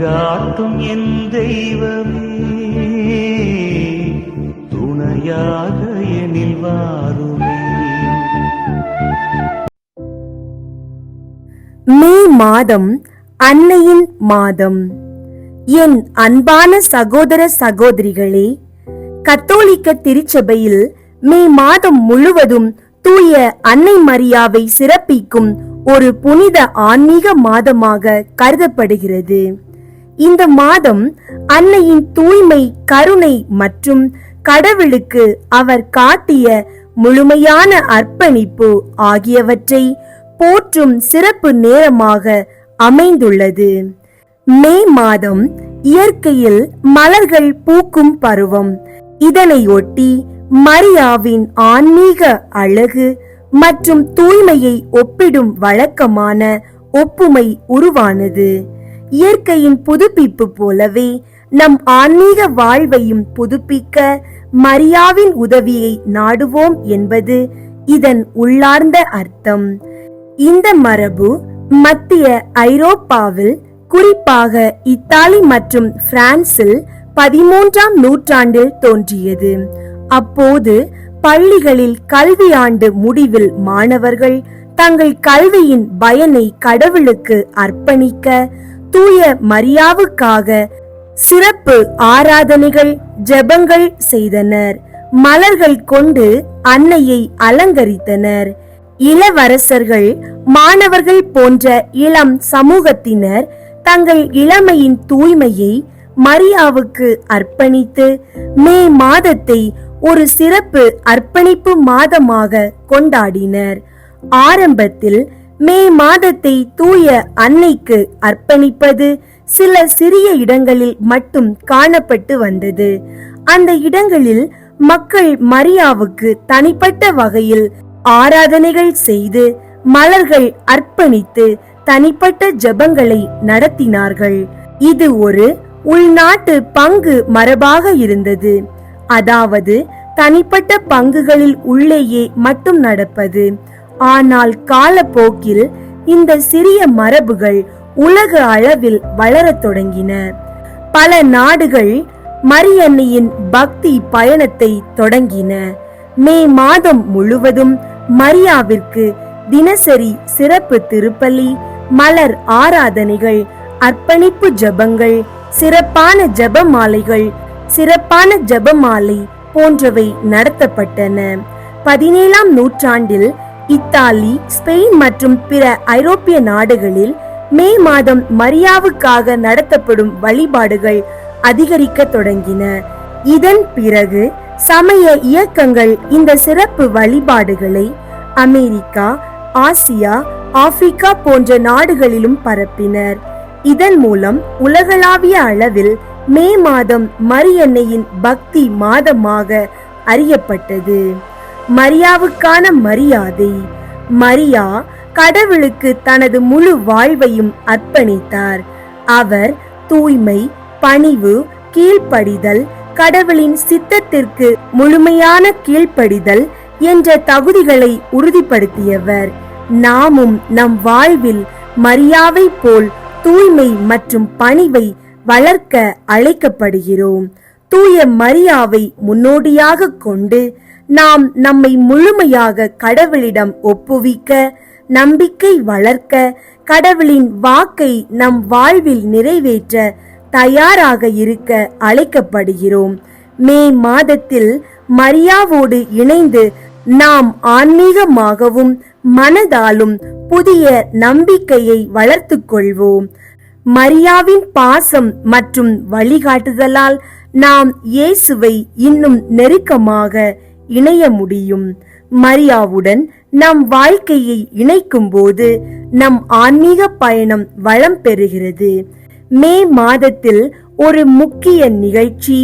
வழிகாட்டும் என் தெய்வமே துணையாக எனில் வாருமே. மே மாதம் அன்னையின் மாதம். என் அன்பான சகோதர சகோதரிகளே கத்தோலிக்க திருச்சபையில் மே மாதம் முழுவதும் தூய அன்னை மரியாவை சிறப்பிக்கும் ஒரு புனித ஆன்மீக மாதமாக கருதப்படுகிறது. இந்த மாதம் அன்னையின் தூய்மை கருணை மற்றும் கடவுளுக்கு அவர் காட்டிய முழுமையான அர்ப்பணிப்பு ஆகியவற்றை போற்றும் சிறப்பு நேரமாக அமைந்துள்ளது. மே மாதம் இயற்கையில் மலர்கள் பூக்கும் பருவம். இதனையொட்டி மரியாவின் ஆன்மீக அழகு மற்றும் தூய்மையை ஒப்பிடும் வழக்கமான ஒப்புமை உருவானது. இயற்கையின் புதுப்பிப்பு போலவே நம் ஆன்மீக வாழ்வையும் புதுப்பிக்க மரியாவின் உதவியை நாடுவோம் என்பது இதன் உள்ளார்ந்த அர்த்தம். இந்த மரபு மத்திய ஐரோப்பாவில் குறிப்பாக இத்தாலி மற்றும் பிரான்சில் பதிமூன்றாம் நூற்றாண்டில் தோன்றியது. அப்போது பள்ளிகளில் கல்வியாண்டு முடிவில் மாணவர்கள் தங்கள் கல்வியின் பயனை கடவுளுக்கு அர்ப்பணிக்க தூய மரியாவுக்காக சிறப்பு ஆராதனைகள் ஜெபங்கள் செய்தனர். மலர்கள் கொண்டு அன்னையை அலங்கரித்தனர். இளவரசர்கள் மாணவர்கள் போன்ற இளம் சமூகத்தினர் தங்கள் இளமையின் தூய்மையை மரியாவுக்கு அர்ப்பணித்து மே மாதத்தை ஒரு சிறப்பு அர்ப்பணிப்பு மாதமாக கொண்டாடினர். ஆரம்பத்தில் மே மாதத்தை தூய அன்னைக்கு அர்ப்பணிப்பது சில சிறிய இடங்களில் மட்டும் காணப்பட்டு வந்தது. அந்த இடங்களில் மக்கள் மரியாவுக்கு தனிப்பட்ட வகையில் ஆராதனைகள் செய்து மலர்கள் அர்ப்பணித்து தனிப்பட்ட ஜெபங்களை நடத்தினார்கள். இது ஒரு உள்நாட்டு பங்கு மரபாக இருந்தது. அதாவது தனிப்பட்ட பங்குகளில் உள்ளேயே மட்டும் நடப்பது. ஆனால் காலப்போக்கில் இந்த சிறிய மரபுகள் உலக அளவில் வளரத் தொடங்கின. பல நாடுகள் மரியன்னையின் பக்தி பயணத்தை தொடங்கின. மே மாதம் முழுவதும் மரியாவிற்கு தினசரி சிறப்பு திருப்பலி மலர் ஆராதனைகள் அர்ப்பணிப்பு ஜெபங்கள் சிறப்பான ஜபமாலைகள் சிறப்பான ஜெபமாலை போன்றவை நடத்தப்பட்டன. பதினேழாம் நூற்றாண்டில் இத்தாலி ஸ்பெயின் மற்றும் பிற ஐரோப்பிய நாடுகளில் மே மாதம் மரியாவுக்காக நடத்தப்படும் வழிபாடுகள் அதிகரிக்க தொடங்கின. இதன் பிறகு சமய இயக்கங்கள் இந்த சிறப்பு வழிபாடுகளை அமெரிக்கா ஆசியா ஆப்பிரிக்கா போன்ற நாடுகளிலும் பரப்பினர் இதன் மூலம் உலகளாவிய அளவில் மே மாதம் மரியன்னையின் பக்தி மாதமாக அறியப்பட்டது. மரியாவுக்கான மரியாதை. மரியா கடவுளுக்கு தனது முழு வாழ்வையும் அர்ப்பணித்தார். அவர் தூய்மை பணிவு கீழ்ப்படிதல் கடவுளின் சித்தத்திற்கு முழுமையான கீழ்ப்படிதல் என்ற தகுதிகளை உறுதிப்படுத்தியவர். நாமும் நம் வாழ்வில் மரியாவை போல் தூய்மை மற்றும் பணிவை வளர்க்க அழைக்கப்படுகிறோம். தூய மரியாவை முன்னோடியாக கொண்டு நாம் நம்மை முழுமையாக கடவுளிடம் ஒப்புவிக்க நம்பிக்கை வளர்க்க கடவுளின் வாக்கை நம் வாழ்வில் நிறைவேற்ற தயாராக இருக்க அழைக்கப்படுகிறோம். மே மாதத்தில் மரியாவோடு இணைந்து நாம் ஆன்மீகமாகவும் மனதாலும் புதிய நம்பிக்கையை வளர்த்துக்கொள்வோம் மரியாவின் பாசம் மற்றும் வழிகாட்டுதலால் நாம் இயேசுவை இன்னும் நெருக்கமாக இணைய முடியும். மரியாவுடன் நம் வாழ்க்கையை இணைக்கும் போது நம் ஆன்மீக பயணம் வளம் பெறுகிறது. மே மாதத்தில் ஒரு முக்கிய நிகழ்ச்சி.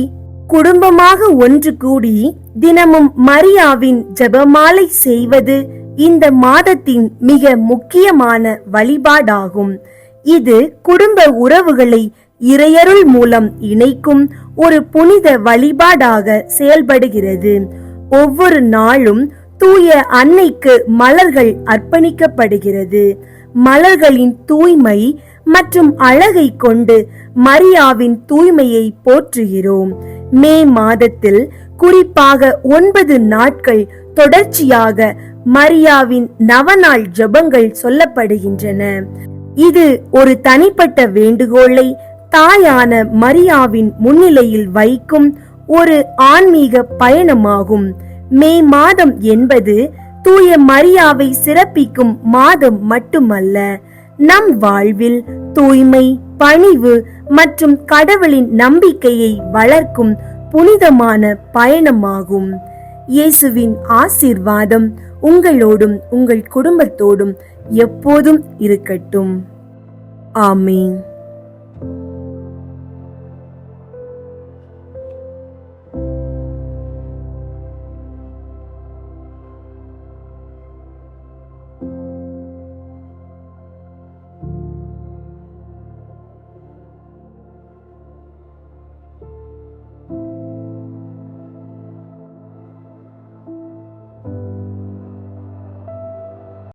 குடும்பமாக ஒன்று கூடி தினமும் மரியாவின் ஜெபமாலை செய்வது இந்த மாதத்தின் மிக முக்கியமான வழிபாடாகும். இது குடும்ப உறவுகளை இறையருள் மூலம் இணைக்கும் ஒரு புனித வழிபாடாக செயல்படுகிறது. ஒவ்வொரு நாளும் தூய அன்னைக்கு மலர்கள் அர்ப்பணிக்கப்படுகிறது. மலர்களின் தூய்மை மற்றும் அழகை கொண்டு மரியாவின் தூய்மையை போற்றுகிறோம். மே மாதத்தில் குறிப்பாக ஒன்பது நாட்கள் தொடர்ச்சியாக மரியாவின் நவநாள் ஜெபங்கள் சொல்லப்படுகின்றன. இது ஒரு தனிப்பட்ட வேண்டுகோளை தாயான மரியாவின் முன்னிலையில் வைக்கும் ஒரு ஆன்மீக பயணமாகும். மே மாதம் என்பது தூய மரியாவை சிறப்பிக்கும் மாதம் மட்டுமல்ல. நம் வாழ்வில் தூய்மை பணிவு மற்றும் கடவுளின் நம்பிக்கையை வளர்க்கும் புனிதமான பயணமாகும். இயேசுவின் ஆசீர்வாதம் உங்களோடும் உங்கள் குடும்பத்தோடும் எப்போதும் இருக்கட்டும். ஆமீன்.